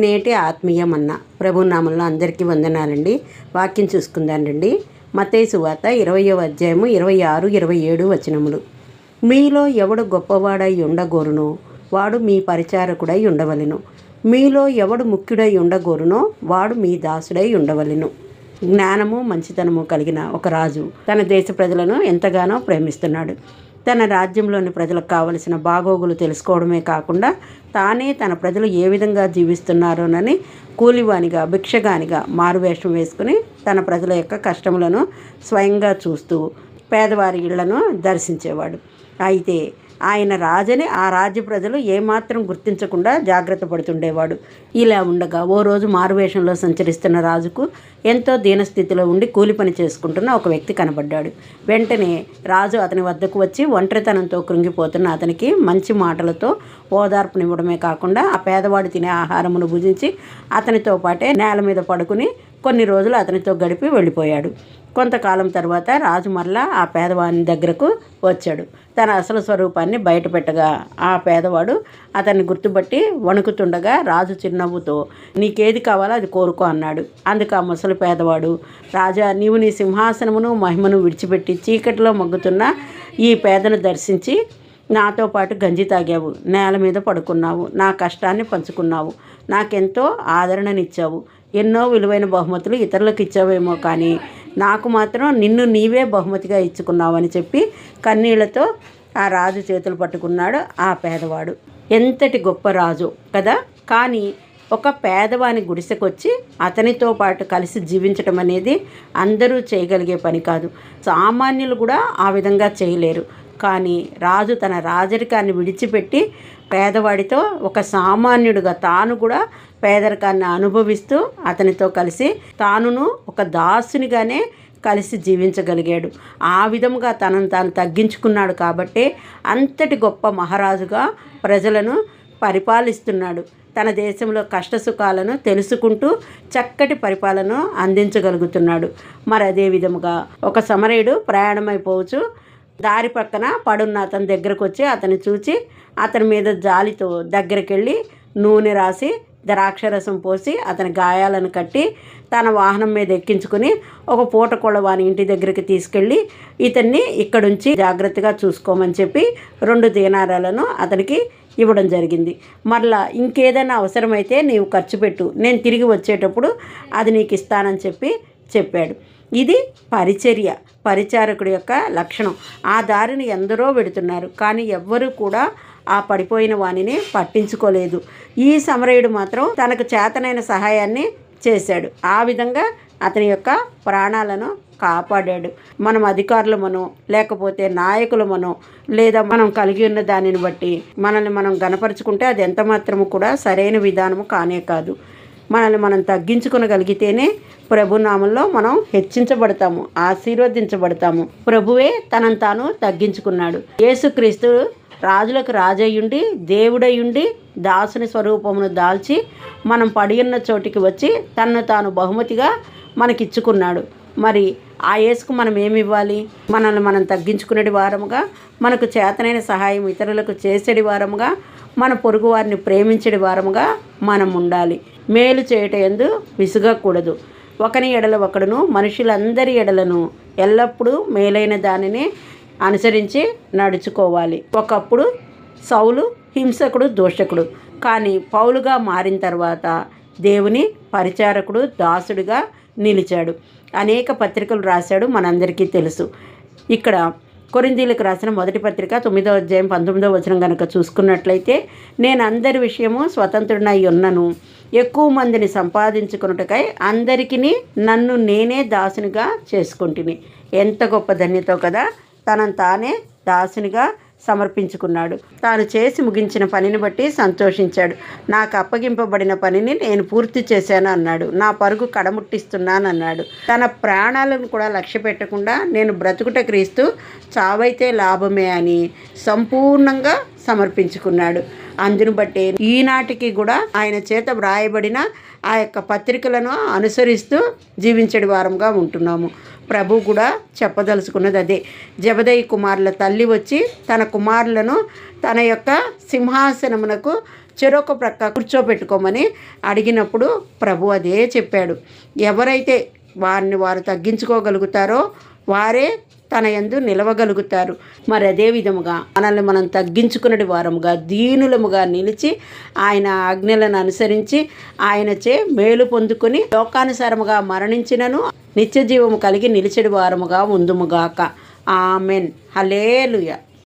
నేటి ఆత్మీయమన్న ప్రభునామంలో అందరికీ వందనాలండి. వాక్యం చూసుకుందానండి మతేసు వార్త ఇరవయో అధ్యాయము ఇరవై ఆరు ఇరవై ఏడు వచనములు. మీలో ఎవడు గొప్పవాడై ఉండగోరునో వాడు మీ పరిచారకుడై ఉండవలెను. మీలో ఎవడు ముఖ్యుడై ఉండగోరునో వాడు మీ దాసుడై ఉండవలెను. జ్ఞానము మంచితనము కలిగిన ఒక రాజు తన దేశ ప్రజలను ఎంతగానో ప్రేమిస్తున్నాడు. తన రాజ్యంలోని ప్రజలకు కావలసిన బాగోగులు తెలుసుకోవడమే కాకుండా తానే తన ప్రజలు ఏ విధంగా జీవిస్తున్నారోనని కూలివానిగా భిక్షగానిగా మారువేషం వేసుకుని తన ప్రజల యొక్క కష్టములను స్వయంగా చూస్తూ పేదవారి ఇళ్ళను దర్శించేవాడు. అయితే ఆయన రాజని ఆ రాజ్య ప్రజలు ఏమాత్రం గుర్తించకుండా జాగ్రత్త పడుతుండేవాడు. ఇలా ఉండగా ఓ రోజు మారువేషంలో సంచరిస్తున్న రాజుకు ఎంతో దీనస్థితిలో ఉండి కూలి పని చేసుకుంటున్న ఒక వ్యక్తి కనబడ్డాడు. వెంటనే రాజు అతని వద్దకు వచ్చి ఒంటరితనంతో కృంగిపోతున్న అతనికి మంచి మాటలతో ఓదార్పునివ్వడమే కాకుండా ఆ పేదవాడు తినే ఆహారమును భుజించి అతనితో పాటే నేల మీద పడుకుని కొన్ని రోజులు అతనితో గడిపి వెళ్ళిపోయాడు. కొంతకాలం తర్వాత రాజు మరలా ఆ పేదవాని దగ్గరకు వచ్చాడు. తన అసలు స్వరూపాన్ని బయటపెట్టగా ఆ పేదవాడు అతన్ని గుర్తుపట్టి వణుకుతుండగా రాజు చిరునవ్వుతో నీకేది కావాలో అది కోరుకో అన్నాడు. అందుకు ఆ ముసలి పేదవాడు రాజా నీవు నీ సింహాసనమును మహిమను విడిచిపెట్టి చీకటిలో మగ్గుతున్న ఈ పేదను దర్శించి నాతో పాటు గంజి తాగావు నేల మీద పడుకున్నావు నా కష్టాన్ని పంచుకున్నావు నాకెంతో ఆదరణనిచ్చావు ఎన్నో విలువైన బహుమతులు ఇతరులకు ఇచ్చావేమో కానీ నాకు మాత్రం నిన్ను నీవే బహుమతిగా ఇచ్చుకున్నావని చెప్పి కన్నీళ్ళతో ఆ రాజు చేతులు పట్టుకున్నాడు ఆ పేదవాడు. ఎంతటి గొప్ప రాజు కదా? కానీ ఒక పేదవాని గుడిసెకొచ్చి అతనితో పాటు కలిసి జీవించటం అనేది అందరూ చేయగలిగే పని కాదు. సామాన్యులు కూడా ఆ విధంగా చేయలేరు. కానీ రాజు తన రాజరికాన్ని విడిచిపెట్టి పేదవాడితో ఒక సామాన్యుడిగా తాను కూడా పేదరికాన్ని అనుభవిస్తూ అతనితో కలిసి తానును ఒక దాసునిగానే కలిసి జీవించగలిగాడు. ఆ విధముగా తనను తాను తగ్గించుకున్నాడు కాబట్టి అంతటి గొప్ప మహారాజుగా ప్రజలను పరిపాలిస్తున్నాడు. తన దేశంలో కష్టసుఖాలను తెలుసుకుంటూ చక్కటి పరిపాలన అందించగలుగుతున్నాడు. మరి అదే విధముగా ఒక సమరయుడు ప్రయాణమైపోవచ్చు. దారి పక్కన పడున్న అతని దగ్గరకు వచ్చి అతన్ని చూచి అతని మీద జాలితో దగ్గరికి వెళ్ళి నూనె రాసి ద్రాక్షరసం పోసి అతని గాయాలను కట్టి తన వాహనం మీద ఎక్కించుకుని ఒక పూట కూడా వాని ఇంటి దగ్గరికి తీసుకెళ్ళి ఇతన్ని ఇక్కడుంచి జాగ్రత్తగా చూసుకోమని చెప్పి రెండు దీనారాలను అతనికి ఇవ్వడం జరిగింది. మరలా ఇంకేదైనా అవసరమైతే నీవు ఖర్చు పెట్టు. నేను తిరిగి వచ్చేటప్పుడు అది నీకు ఇస్తానని చెప్పి చెప్పాడు. ఇది పరిచర్య పరిచారకుడి యొక్క లక్షణం. ఆ దారిని ఎందరో వెడుతున్నారు కానీ ఎవ్వరూ కూడా ఆ పడిపోయిన వాణిని పట్టించుకోలేదు. ఈ సమరయుడు మాత్రం తనకు చేతనైన సహాయాన్ని చేశాడు. ఆ విధంగా అతని యొక్క ప్రాణాలను కాపాడాడు. మనం అధికారులమనో లేకపోతే నాయకులమనో లేదా మనం కలిగి ఉన్న దానిని బట్టి మనల్ని మనం గనపరుచుకుంటే అది ఎంత మాత్రము కూడా సరైన విధానము కానే కాదు. మనల్ని మనం తగ్గించుకునగలిగితేనే ప్రభునామంలో మనం హెచ్చించబడతాము ఆశీర్వదించబడతాము. ప్రభువే తనను తాను తగ్గించుకున్నాడు. యేసుక్రీస్తు రాజులకు రాజయ్యుండి దేవుడయ్యుండి దాసుని స్వరూపమును దాల్చి మనం పడి ఉన్న చోటికి వచ్చి తనను తాను బహుమతిగా మనకిచ్చుకున్నాడు. మరి ఆ యేసుకు మనం ఏమి ఇవ్వాలి మనల్ని మనం తగ్గించుకునేటి వారముగా మనకు చేతనైన సహాయం ఇతరులకు చేసేటి వారముగా మన పొరుగు వారిని ప్రేమించడి వారముగా మనం ఉండాలి మేలు చేయట ఎందు విసుగకూడదు. ఒకని ఎడల ఒకడును మనుషులందరి ఎడలను ఎల్లప్పుడూ మేలైన దానిని అనుసరించి నడుచుకోవాలి. ఒకప్పుడు సౌలు హింసకుడు దోషకుడు. కానీ పౌలుగా మారిన తర్వాత దేవుని పరిచారకుడు దాసుడిగా నిలిచాడు. అనేక పత్రికలు రాశాడు మనందరికీ తెలుసు. ఇక్కడ కొరిందీలకు రాసిన మొదటి పత్రిక తొమ్మిదో అధ్యాయం పంతొమ్మిదో వచనం కనుక చూసుకున్నట్లయితే నేను అందరి విషయము స్వతంత్రుడై ఉన్నను. ఎక్కువ మందిని సంపాదించుకున్నటకై అందరికీ నన్ను నేనే దాసునిగా చేసుకుంటుని ఎంత గొప్ప ధన్యతో కదా తనను తానే దాసునిగా సమర్పించుకున్నాడు. తాను చేసి ముగించిన పనిని బట్టి సంతోషించాడు. నాకు అప్పగింపబడిన పనిని నేను పూర్తి చేశాను అన్నాడు. నా పరుగు కడముట్టిస్తున్నాను అన్నాడు తన ప్రాణాలను కూడా లక్ష్య పెట్టకుండా నేను బ్రతుకుట క్రీస్తు చావైతే లాభమే అని సంపూర్ణంగా సమర్పించుకున్నాడు. అందును బట్టి ఈనాటికి కూడా ఆయన చేత వ్రాయబడిన ఆ యొక్క పత్రికలను అనుసరిస్తూ జీవించడి వారంగా ఉంటున్నాము. ప్రభు కూడా చెప్పదలుచుకున్నది అదే. జబదయ్య కుమారుల తల్లి వచ్చి తన కుమారులను తన యొక్క సింహాసనమునకు చెరొక ప్రక్క కూర్చోబెట్టుకోమని అడిగినప్పుడు ప్రభు అదే చెప్పాడు. ఎవరైతే వారిని వారు తగ్గించుకోగలుగుతారో వారే తన యందు నిలవగలుగుతారు. మరి అదే విధముగా మనల్ని మనం తగ్గించుకున్నటి వారముగా దీనులముగా నిలిచి ఆయన ఆజ్ఞలను అనుసరించి ఆయనచే మేలు పొందుకొని లోకానుసారముగా మరణించినను నిత్య జీవము కలిగి నిలిచెడి వారముగా ఉందుముగాక. ఆమెన్. హలేలుయ